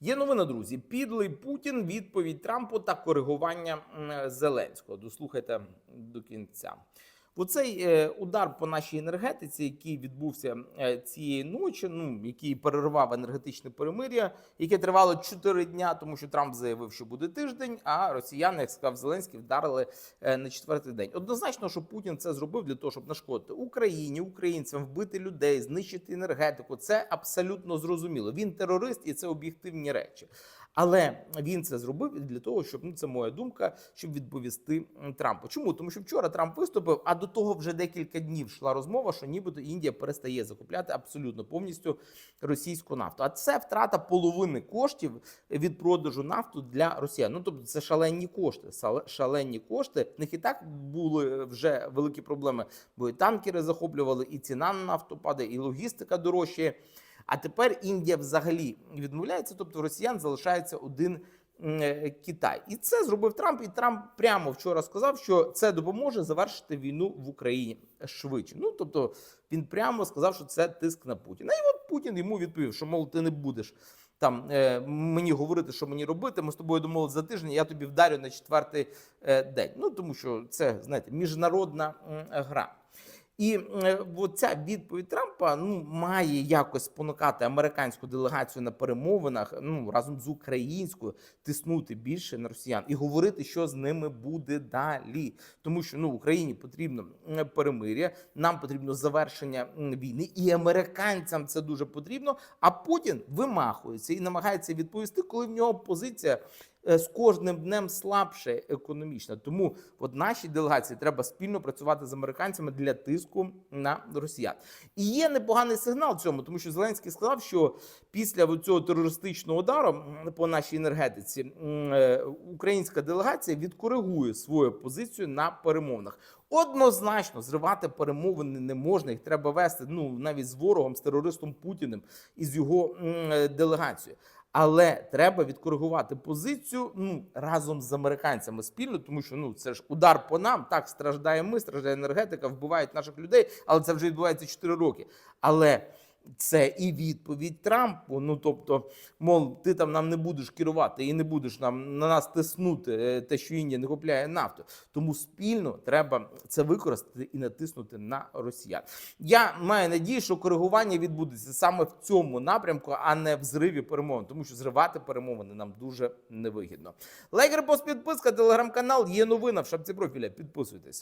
Є новина, друзі. Підлий Путін, відповідь Трампу та коригування Зеленського. Дослухайте до кінця. Оцей е, удар по нашій енергетиці, який відбувся е, цієї ночі, ну який перервав енергетичне перемир'я, яке тривало 4 дня, тому що Трамп заявив, що буде тиждень. А росіяни, як сказав Зеленський, вдарили е, на четвертий день. Однозначно, що Путін це зробив для того, щоб нашкодити Україні, українцям, вбити людей, знищити енергетику. Це абсолютно зрозуміло. Він терорист, і це об'єктивні речі. Але він це зробив для того, щоб ну це моя думка, щоб відповісти Трампу. Чому? Тому що вчора Трамп виступив, а до того вже декілька днів йшла розмова, що нібито Індія перестає закупляти абсолютно повністю російську нафту. А це втрата половини коштів від продажу нафту для росіян. Ну тобто це шалені кошти. Шалені кошти. В них і так були вже великі проблеми, бо і танкери захоплювали, і ціна на нафту падає, і логістика дорожчає. А тепер Індія взагалі відмовляється, тобто росіян залишається один е, Китай. І це зробив Трамп. І Трамп прямо вчора сказав, що це допоможе завершити війну в Україні швидше. Ну тобто він прямо сказав, що це тиск на Путіна. І от Путін йому відповів, що мов ти не будеш. Там е, мені говорити, що мені робити. Ми з тобою домовились за тиждень. Я тобі вдарю на четвертий е, день. Ну тому що це знаєте міжнародна гра. І е, ця відповідь Трампа ну має якось спонукати американську делегацію на перемовинах ну разом з українською тиснути більше на росіян і говорити, що з ними буде далі. Тому що ну Україні потрібно перемир'я, нам потрібно завершення війни, і американцям це дуже потрібно. А Путін вимахується і намагається відповісти, коли в нього позиція з кожним днем слабше економічно. Тому от нашій делегації треба спільно працювати з американцями для тиску на росіян. І є непоганий сигнал цьому, тому що Зеленський сказав, що після цього терористичного удару по нашій енергетиці е, українська делегація відкоригує свою позицію на перемовинах. Однозначно зривати перемовини не можна. Їх треба вести ну навіть з ворогом, з терористом Путіним і з його е, делегацією. Але треба відкоригувати позицію ну разом з американцями спільно, тому що ну це ж удар по нам. Так страждає ми, страждає енергетика, вбивають наших людей, але це вже відбувається 4 роки. Але це і відповідь Трампу. Ну тобто, мов, ти там нам не будеш керувати і не будеш нам на нас тиснути е, те, що Індія не купляє нафту. Тому спільно треба це використати і натиснути на росіян. Я маю надію, що коригування відбудеться саме в цьому напрямку, а не в зриві перемовин, тому що зривати перемовини нам дуже невигідно. Лайк, репост, підписка, телеграм-канал. Є новина в шапці профіля. Підписуйтесь.